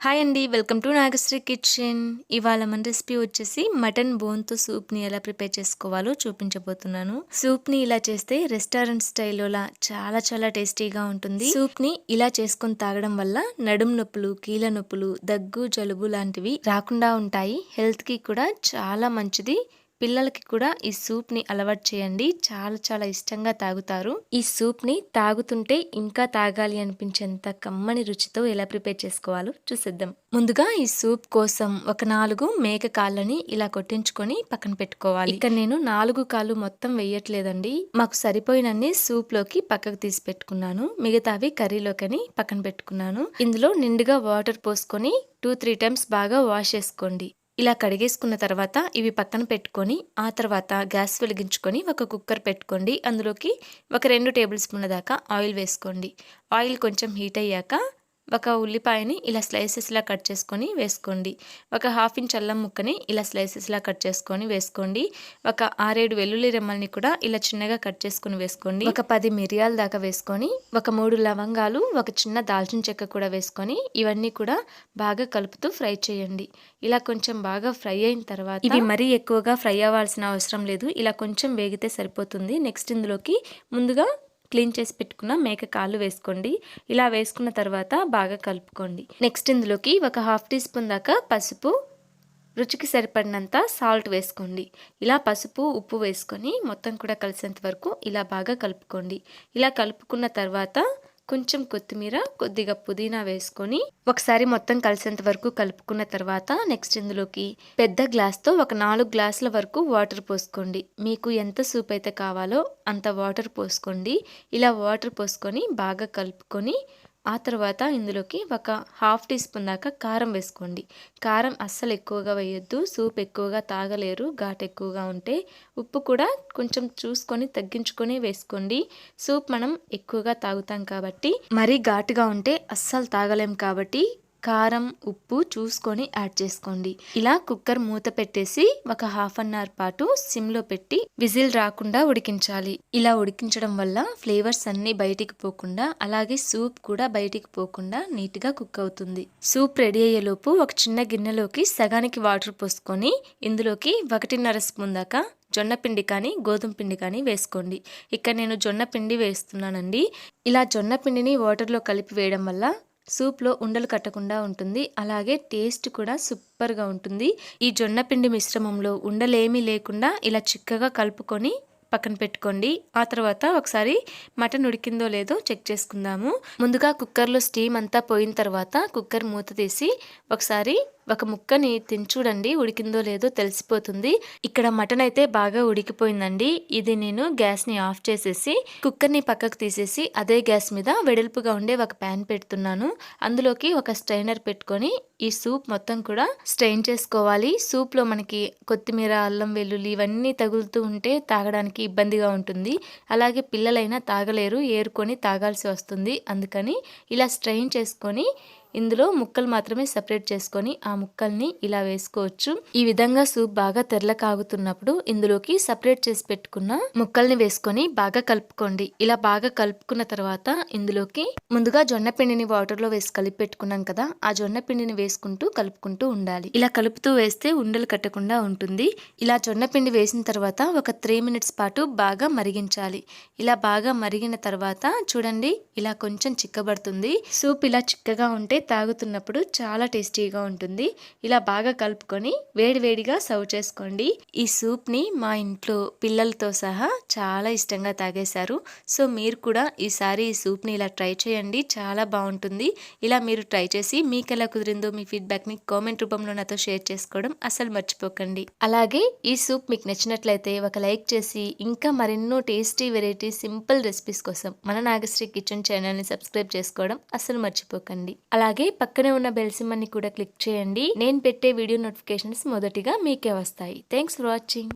Hi అండి welcome to Nagasri kitchen ఇవాళ మన రెసిపీ వచ్చేసి మటన్ బోన్తో సూప్ని ఎలా ప్రిపేర్ చేసుకోవాలో చూపించబోతున్నాను. సూప్ని ఇలా చేస్తే రెస్టారెంట్ స్టైల్లోలా చాలా చాలా టేస్టీగా ఉంటుంది. సూప్ని ఇలా చేసుకొని తాగడం వల్ల నడుం నొప్పులు కీళ్ళ నొప్పులు దగ్గు జలుబు లాంటివి రాకుండా ఉంటాయి. హెల్త్కి కూడా చాలా మంచిది. పిల్లలకి కూడా ఈ సూప్ని అలవాటు చేయండి. చాలా చాలా ఇష్టంగా తాగుతారు. ఈ సూప్ని తాగుతుంటే ఇంకా తాగాలి అనిపించేంత కమ్మని రుచితో ఎలా ప్రిపేర్ చేసుకోవాలో చూసేద్దాం. ముందుగా ఈ సూప్ కోసం ఒక నాలుగు మేక కాళ్ళని ఇలా కొట్టించుకొని పక్కన పెట్టుకోవాలి. ఇక్కడ నేను నాలుగు కాళ్ళు మొత్తం వేయట్లేదండి. మాకు సరిపోయినన్ని సూప్లోకి పక్కకు తీసి పెట్టుకున్నాను. మిగతావి కర్రీలోకని పక్కన పెట్టుకున్నాను. ఇందులో నిండుగా వాటర్ పోసుకొని టూ త్రీ టైమ్స్ బాగా వాష్ చేసుకోండి. ఇలా కడిగేసుకున్న తర్వాత ఇవి పక్కన పెట్టుకొని ఆ తర్వాత గ్యాస్ వెలిగించుకొని ఒక కుక్కర్ పెట్టుకోండి. అందులోకి ఒక రెండు టేబుల్ స్పూన్ల దాకా ఆయిల్ వేసుకోండి. ఆయిల్ కొంచెం హీట్ అయ్యాక ఒక ఉల్లిపాయని ఇలా స్లైసెస్లా కట్ చేసుకొని వేసుకోండి. ఒక హాఫ్ ఇంచ్ అల్లం ముక్కని ఇలా స్లైసెస్లా కట్ చేసుకొని వేసుకోండి. ఒక ఆరేడు వెల్లుల్లి రెమ్మల్ని కూడా ఇలా చిన్నగా కట్ చేసుకొని వేసుకోండి. ఒక పది మిరియాల దాకా వేసుకొని ఒక మూడు లవంగాలు ఒక చిన్న దాల్చిన చెక్క కూడా వేసుకొని ఇవన్నీ కూడా బాగా కలుపుతూ ఫ్రై చేయండి. ఇలా కొంచెం బాగా ఫ్రై అయిన తర్వాత ఇవి మరీ ఎక్కువగా ఫ్రై అవ్వాల్సిన అవసరం లేదు. ఇలా కొంచెం వేగితే సరిపోతుంది. నెక్స్ట్ ఇందులోకి ముందుగా క్లీన్ చేసి పెట్టుకున్న మేక కాళ్ళు వేసుకోండి. ఇలా వేసుకున్న తర్వాత బాగా కలుపుకోండి. నెక్స్ట్ ఇందులోకి ఒక హాఫ్ టీ స్పూన్ దాకా పసుపు రుచికి సరిపడినంత సాల్ట్ వేసుకోండి. ఇలా పసుపు ఉప్పు వేసుకొని మొత్తం కూడా కలిసేంత వరకు ఇలా బాగా కలుపుకోండి. ఇలా కలుపుకున్న తర్వాత కొంచెం కొత్తిమీర కొద్దిగా పుదీనా వేసుకొని ఒకసారి మొత్తం కలిసేంత వరకు కలుపుకున్న తర్వాత నెక్స్ట్ ఇందులోకి పెద్ద గ్లాస్తో ఒక నాలుగు గ్లాసుల వరకు వాటర్ పోసుకోండి. మీకు ఎంత సూప్ అయితే కావాలో అంత వాటర్ పోసుకోండి. ఇలా వాటర్ పోసుకొని బాగా కలుపుకొని ఆ తర్వాత ఇందులోకి ఒక హాఫ్ టీ స్పూన్ దాకా కారం వేసుకోండి. కారం అస్సలు ఎక్కువగా వేయొద్దు సూప్ ఎక్కువగా తాగలేరు ఘాట్ ఎక్కువగా ఉంటే ఉప్పు కూడా కొంచెం చూసుకొని తగ్గించుకొని వేసుకోండి. సూప్ మనం ఎక్కువగా తాగుతాం కాబట్టి మరీ ఘాటుగా ఉంటే అస్సలు తాగలేం కాబట్టి కారం ఉప్పు చూసుకొని యాడ్ చేసుకోండి. ఇలా కుక్కర్ మూత పెట్టేసి ఒక హాఫ్ అన్ అవర్ పాటు సిమ్లో పెట్టి విజిల్ రాకుండా ఉడికించాలి. ఇలా ఉడికించడం వల్ల ఫ్లేవర్స్ అన్ని బయటికి పోకుండా అలాగే సూప్ కూడా బయటికి పోకుండా నీట్గా కుక్ అవుతుంది. సూప్ రెడీ అయ్యేలోపు ఒక చిన్న గిన్నెలోకి సగానికి వాటర్ పోసుకొని ఇందులోకి ఒకటిన్నర స్పూన్ దాకా జొన్న పిండి కానీ గోధుమ పిండి కానీ వేసుకోండి. ఇక్కడ నేను జొన్న పిండి వేస్తున్నానండి. ఇలా జొన్న పిండిని వాటర్లో కలిపి వేయడం వల్ల సూప్లో ఉండలు కట్టకుండా ఉంటుంది. అలాగే టేస్ట్ కూడా సూపర్గా ఉంటుంది. ఈ జొన్నపిండి మిశ్రమంలో ఉండలేమీ లేకుండా ఇలా చిక్కగా కలుపుకొని పక్కన పెట్టుకోండి. ఆ తర్వాత ఒకసారి మటన్ ఉడికిందో లేదో చెక్ చేసుకుందాము. ముందుగా కుక్కర్లో స్టీమ్ అంతా పోయిన తర్వాత కుక్కర్ మూత తీసి ఒకసారి ఒక ముక్కని తిని చూడండి ఉడికిందో లేదో తెలిసిపోతుంది. ఇక్కడ మటన్ అయితే బాగా ఉడికిపోయిందండి. ఇది నేను గ్యాస్ని ఆఫ్ చేసేసి కుక్కర్ని పక్కకు తీసేసి అదే గ్యాస్ మీద వెడల్పుగా ఉండే ఒక ప్యాన్ పెడుతున్నాను. అందులోకి ఒక స్ట్రైనర్ పెట్టుకొని ఈ సూప్ మొత్తం కూడా స్ట్రెయిన్ చేసుకోవాలి. సూప్లో మనకి కొత్తిమీర అల్లం వెల్లుల్లి ఇవన్నీ తగులుతూ ఉంటే తాగడానికి ఇబ్బందిగా ఉంటుంది. అలాగే పిల్లలైనా తాగలేరు ఏరుకొని తాగాల్సి వస్తుంది. అందుకని ఇలా స్ట్రెయిన్ చేసుకొని ఇందులో ముక్కలు మాత్రమే సపరేట్ చేసుకొని ఆ ముక్కల్ని ఇలా వేసుకోవచ్చు. ఈ విధంగా సూప్ బాగా తెరల కాగుతున్నప్పుడు ఇందులోకి సపరేట్ చేసి పెట్టుకున్న ముక్కల్ని వేసుకొని బాగా కలుపుకోండి. ఇలా బాగా కలుపుకున్న తర్వాత ఇందులోకి ముందుగా జొన్న పిండిని వాటర్లో వేసి కలిపి పెట్టుకున్నాం కదా ఆ జొన్న పిండిని వేసుకుంటూ కలుపుకుంటూ ఉండాలి. ఇలా కలుపుతూ వేస్తే ఉండలు కట్టకుండా ఉంటుంది. ఇలా జొన్న పిండి వేసిన తర్వాత ఒక త్రీ మినిట్స్ పాటు బాగా మరిగించాలి. ఇలా బాగా మరిగిన తర్వాత చూడండి ఇలా కొంచెం చిక్కబడుతుంది. సూప్ ఇలా చిక్కగా ఉంటే తాగుతున్నప్పుడు చాలా టేస్టీగా ఉంటుంది. ఇలా బాగా కలుపుకొని వేడివేడిగా సర్వ్ చేసుకోండి. ఈ సూప్ని మా ఇంట్లో పిల్లలతో సహా చాలా ఇష్టంగా తాగేశారు. సో మీరు కూడా ఈసారి ఈ సూప్ని ఇలా ట్రై చేయండి. చాలా బాగుంటుంది. ఇలా మీరు ట్రై చేసి మీకు ఎలా కుదిరిందో మీ ఫీడ్బ్యాక్ని కామెంట్ రూపంలో నాతో షేర్ చేసుకోవడం అసలు మర్చిపోకండి. అలాగే ఈ సూప్ మీకు నచ్చినట్లయితే ఒక లైక్ చేసి ఇంకా మరెన్నో టేస్టీ వెరైటీ సింపుల్ రెసిపీస్ కోసం మన నాగశ్రీ కిచెన్ ఛానల్ని సబ్స్క్రైబ్ చేసుకోవడం అసలు మర్చిపోకండి. అలా అలాగే పక్కనే ఉన్న బెల్ సిమ్మని కూడా క్లిక్ చేయండి. నేను పెట్టే వీడియో నోటిఫికేషన్స్ మొదటిగా మీకే వస్తాయి. Thanks for watching